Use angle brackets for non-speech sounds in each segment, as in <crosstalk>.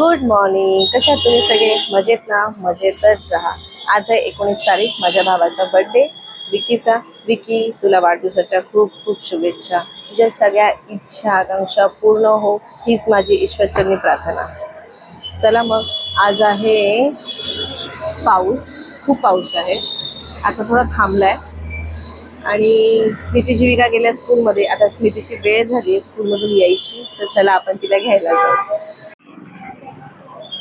Good morning कशा तुम्ही सगळे? मजेत ना? मजेतच राहा. आज आहे एकोणीस तारीख माझ्या भावाचा बर्थडे विकीचा. विकी तुला वाढदिवसाच्या खूप खूप शुभेच्छा. तुझ्या सगळ्या इच्छा आकांक्षा पूर्ण हो हीच माझी ईश्वरचरणी प्रार्थना. चला मग आज आहे पाऊस. खूप पाऊस आहे. आता थोडा थांबलाय. आणि स्मिती जीविका गेल्या स्कूलमध्ये आता स्मितीची वेळ झाली आहे स्कूलमधून यायची. तर चला आपण तिला घ्यायला जाऊ.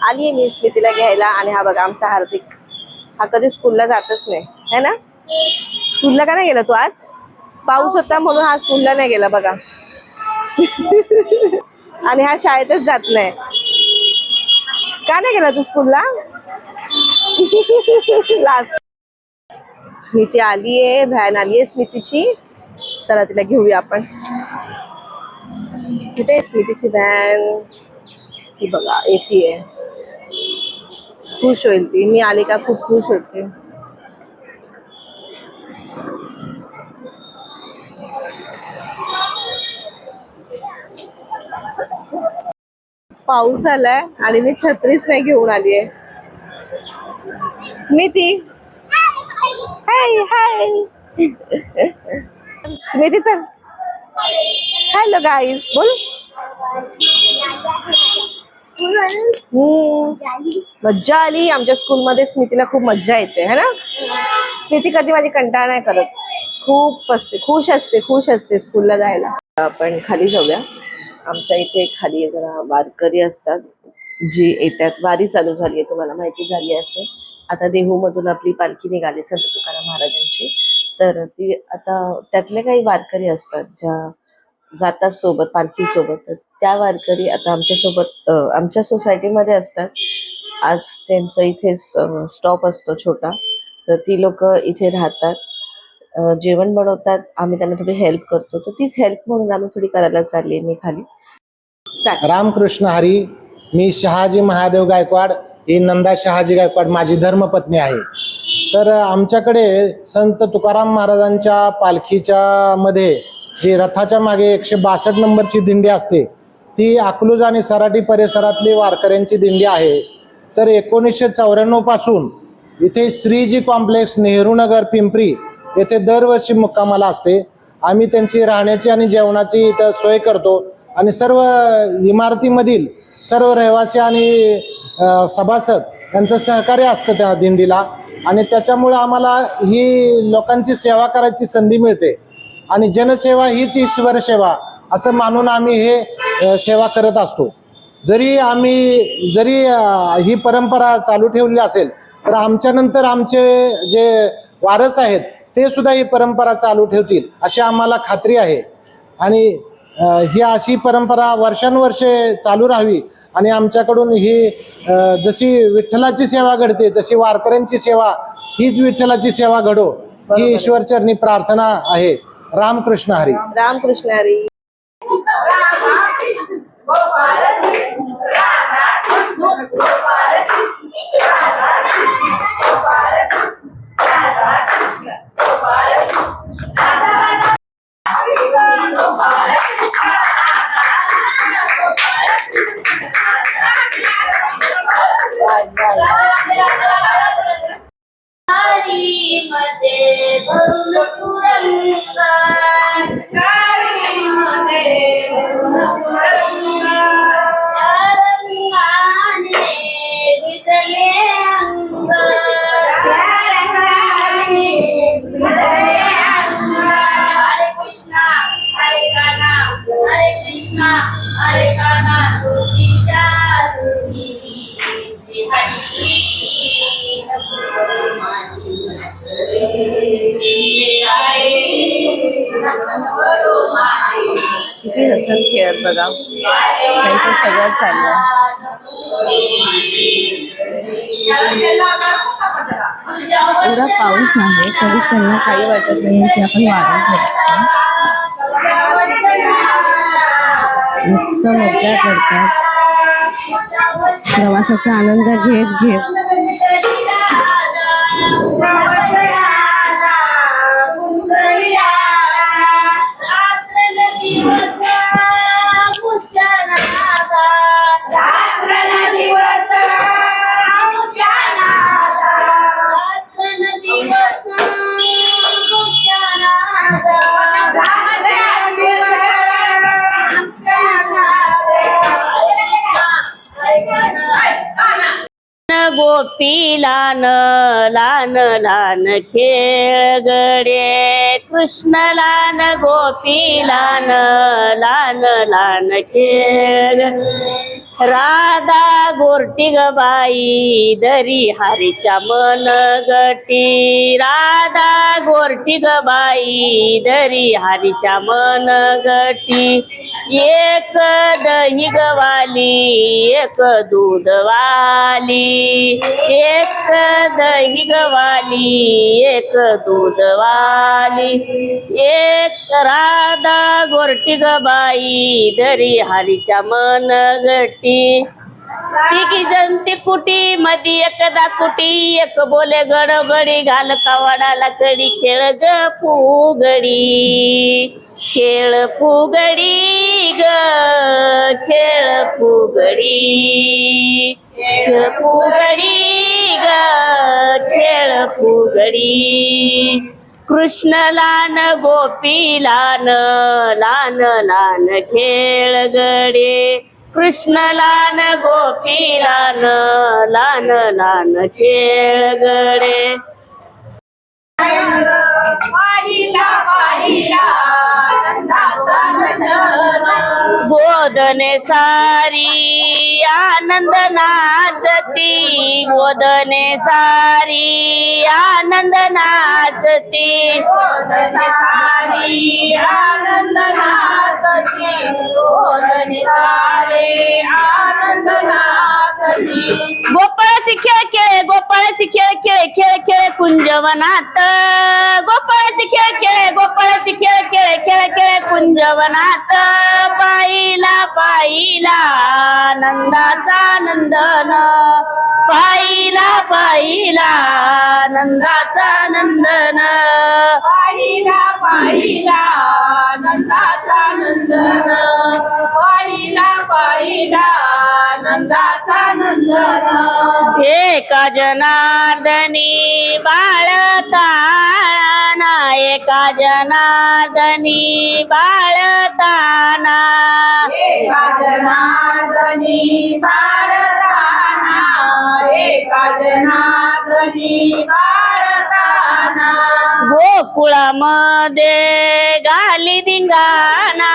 आली आहे मी स्मितीला घ्यायला आणि हा बघा आमचा हार्दिक. हा कधी स्कूलला जातच नाही. है ना? स्कूलला का नाही गेला तू आज? पाऊस होता म्हणून हा स्कूलला नाही गेला बघा. <laughs> आणि हा शाळेतच जात नाही. का नाही गेला तू स्कूलला लास्ट स्मिती आली आहे व्हॅन आली आहे स्मितीची. चला तिला घेऊया आपण. कुठे आहे स्मितीची व्हॅन ती बघा येते खुश होईल ती. मी आली का खूप खुश होते. पाऊस आलाय आणि मी छत्रीच नाही घेऊन आली आहे स्मिती. हाय हाय. स्मिती चल. हॅलो गाईज बोल. हम्म. मज्जा आली. आमच्या स्कूलमध्ये स्मितीला खूप मज्जा येते है ना? स्मिती कधी माझी कंटाळा नाही करत. खूप असते खुश असते खुश असते स्कूलला जायला. आपण खाली जाऊया. आमच्या इथे खाली जरा वारकरी असतात जी येतात. वारी चालू झाली आहे तुम्हाला माहिती झाली असेल. आता देहूमधून आपली पालखी निघाली संत तुकाराम महाराजांची. तर ती आता त्यातले काही वारकरी असतात ज्या जातात सोबत पालखी सोबत. तर त्या वारकरी आता आमच्यासोबत आमच्या सोसायटीमध्ये असतात. आज त्यांचं इथे स्टॉप असतो छोटा. तर ती लोक इथे राहतात. जेवण बनवतात. आम्ही त्यांना थोडी हेल्प करतो. तर तीच हेल्प म्हणून आम्ही थोडी करायला चालली मी खाली. रामकृष्ण हरी मी शहाजी महादेव गायकवाड. ही नंदा शहाजी गायकवाड माझी धर्मपत्नी आहे. तर आमच्याकडे संत तुकाराम महाराजांच्या पालखीच्या मध्ये जी रथाच्या मागे एकशे बासष्ट नंबरची दिंडी असते ती अकलूज आणि सराटी परिसरातली वारकऱ्यांची दिंडी आहे. तर एकोणीसशे चौऱ्याण्णवपासून इथे श्रीजी कॉम्प्लेक्स नेहरू नगर पिंपरी येथे दरवर्षी मुक्कामाला असते. आम्ही त्यांची राहण्याची आणि जेवणाची इथं सोय करतो आणि सर्व इमारतीमधील सर्व रहिवासी आणि सभासद यांचं सहकार्य असतं त्या दिंडीला. आणि त्याच्यामुळं आम्हाला ही लोकांची सेवा करायची संधी मिळते. आणि जनसेवा हीच ईश्वर सेवा असं मानून आम्ही हे सेवा करत असतो. जरी आम्ही जरी ही परंपरा चालू ठेवली असेल तर आमच्यानंतर आमचे जे वारस आहेत ते सुद्धा ही परंपरा चालू ठेवतील अशी आम्हाला खात्री आहे. आणि ही अशी परंपरा वर्षानुवर्षे चालू राहावी आणि आमच्याकडून ही जशी विठ्ठलाची सेवा घडते तशी वारकऱ्यांची सेवा हीच विठ्ठलाची सेवा घडो ही ईश्वरचरणी प्रार्थना आहे. रामकृष्ण हरी। रामकृष्ण हरी। मध्ये भरून किती हसन खेळत बघा. त्यांचं सगळं चाललं एवढा पाऊस आहे तरी त्यांना काही वाटत नाही की आपण वाढत नाही मस्त मजा करतात. प्रवासाचा आनंद घेत घेत. लान लान लान खेळ गडे कृष्ण लान गोपी लान लान लान खेळ राधा गोरटी ग बाई दरी हरीच्या मन गटी. राधा गोरटी ग बाई दरी हरीच्या मन गटी. एक दही गवाली एक दूधवाली. एक दही गवाली एक दूध वाली एक राधा गोरटी गबाई दरी हरीच्या मन गटी तिघी जण ती कुटी मधी एकदा कुटी. एक बोले गडगडी घाल कवाडाला कडी खेळ ग फुगडी. खेळ फुगडी ग खेळ फुगडी. खेळ फुगडी ग खेळ फुगडी. कृष्ण लान गोपी लान लान लान खेळ गडे. कृष्ण लान गोपी लान लान लान खेळ गडे पाहिला पाहिला नंदाचा नंदन गोदने सारी आनंद नाचती. गोदने सारी आनंद नाचती. गोदने सारी आनंद नाचती. गोदने सारे आनंद नाचती. गोपाळाचे खेळ खेळे गोपाळाचे खेळ खेळे खेळ खेळे कुंजवनात. गोपाळाचे खेळ खेळे गोपाळाचे खेळ खेळे खेळ खेळे. कुंजवनात पाहिला पाहिला नंदाचा नंदन. पाहिला पाहिला नंदाचा नंदन. पाहिला पाहिला नंदाचा नंदन. पाहिला पाहिला नंदाचा नंदन. एका जनार्दनी बाळताना एका जनार्दनी बाळताना. एका जनार्दनी बाळताना. एका जनार्दनी बाळताना. गोकुळामध्ये गाली धिंगाणा.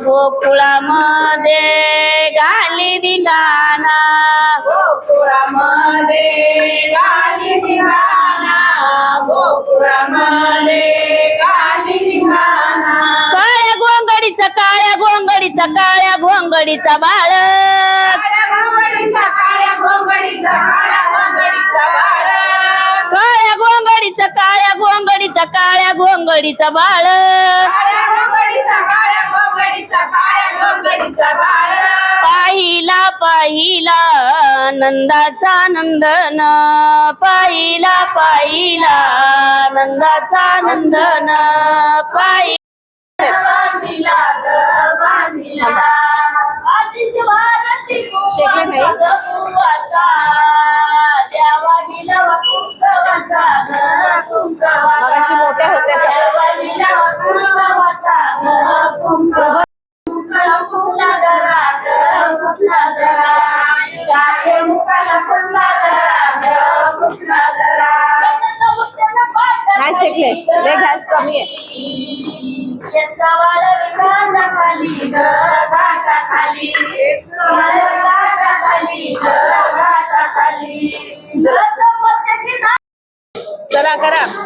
गोकुळामध्ये गाली धिंगाणा. गोकुळामध्ये गाली निघाना काळ्या गोंगडीचा काळ्या गोंगडीचा काळ्या गोंगडीचा बाळ. काळ्या घोंगडीचा घोंगडीचा घोंगडीचा गोंगडीचा काळ्या गोंगडीचा काळ्या गोंगडीचा बाळ काळ्या घोंगडीचा काळ्या घोंगडीचा काळ्या घोंगडीचा बाळ पाहिला पाहिला नंदाचा नंदन. पाहिला पाहिला नंदाचा नंदन. पाहि बांधिला ग बांधिला आदिश भारती शेकले नाही? शेकले. लय गॅस कमी आहे. चला करा.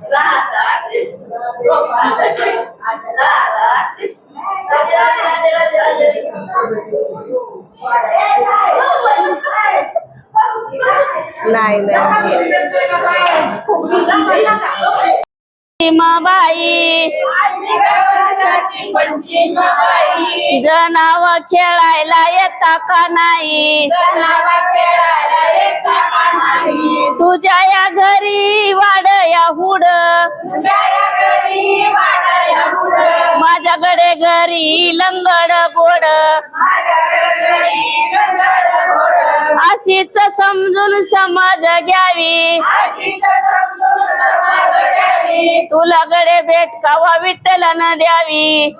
Prada Krishna, Prada Krishna, Prada Krishna, Prada Krishna, Prada Krishna, Prada Krishna, Nein, nein. जनाला खेळायला येता का नाही? तुझ्या या घरी वाड या हुड. माझ्याकडे घरी लंगड गोड. घोडं. अशीच समजून समज घ्यावी. तुला गडे भेट कवा विठ्ठलानं द्यावी?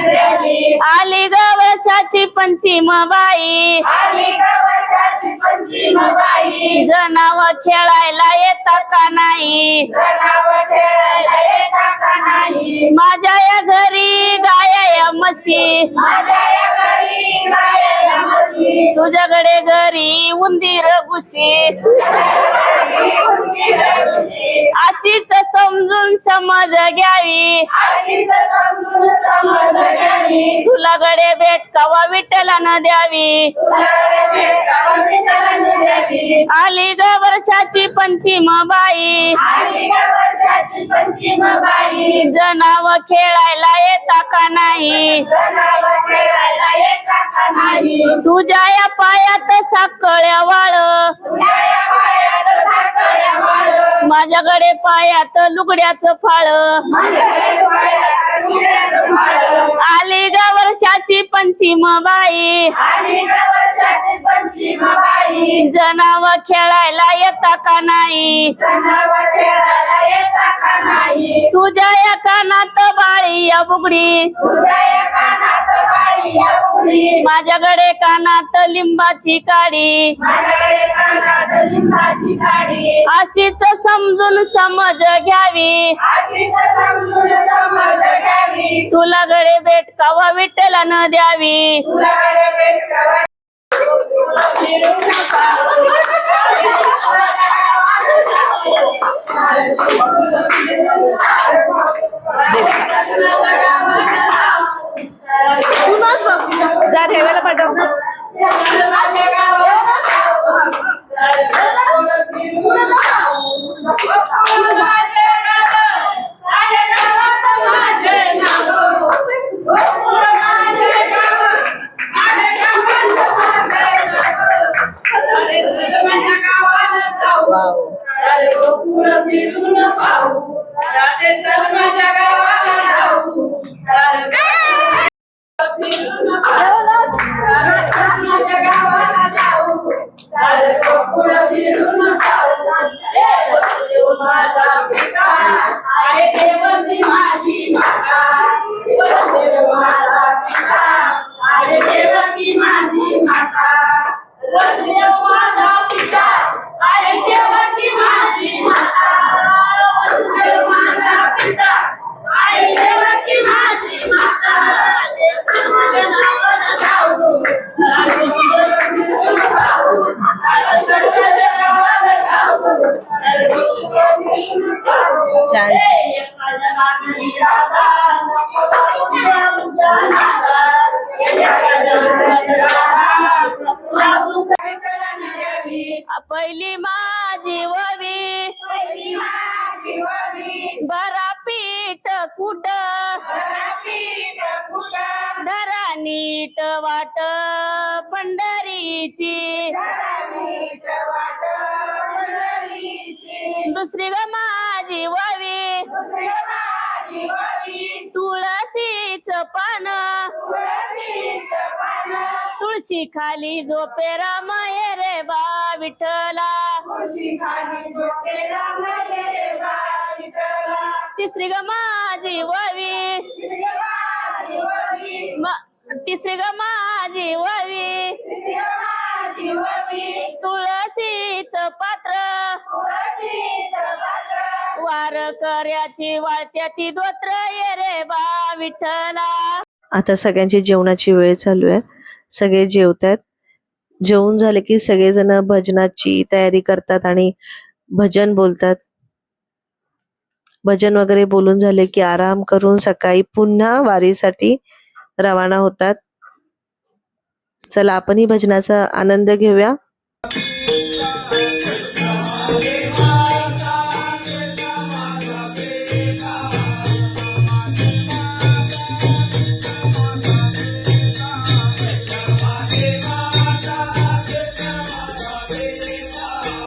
द्यावी आली ग वर्षाची पंचीम बाई. जनाव खेळायला येता का नाही जनावर खेळायला येता का नाही? माझ्या या घरी गाया या म्हशी. तुझ्याकडे घरी उंदीर घुशी अशीच समजून समज घ्यावी. अशीच समजून समज द्यावी भेट कावा विठ्ठलानं द्यावी? द्यावी आली ग वर्षाची पंचीम बाई. आली ग वर्षाची बाई जनाव खेळायला येता का नाही? खेळायला येता का नाही तुझ्या या पायात साकळ्या वाळ तुझ्या या पायात वाळ. माझ्याकडे पायात लुगड्याचं फाळ. आली ग वर्षाची पंचीम बाई जनाव खेळायला येता का नाही? जनावर खेळायला येता का नाही तुझ्या या कानात बाळी या बुगडी. माझ्याकडे कानात लिंबाची काडी. माझ्याकडे कानात लिंबाची काडी. अशीच समजून समज घ्यावी. अशीच समजून समज घ्यावी. तुला गडे भेट कावा द्यावी? तुझ्याकडे भेट करा माझ्या गावाला नीट वाट पंढरीची. दुसरी ग माझी ववी. तुळशीच पान. तुळशी खाली झोपे राम रे बा विठला तिसरी ग माझी ववी. तिसरी ग माझी ववी. तुळशीच पात्र. वार कर्याची वाळत्या ती दोत्र ये रे बा विठ्ठला. आता सगळ्यांची जेवणाची वेळ चालू आहे. सगळे जेवतात जेवून झाले की सगळेजण भजनाची तयारी करतात आणि भजन बोलतात. भजन वगैरे बोलून झाले की आराम करून सकाळी पुन्हा वारीसाठी रवाना होतात. चला आपणही भजनाचा आनंद घेऊया.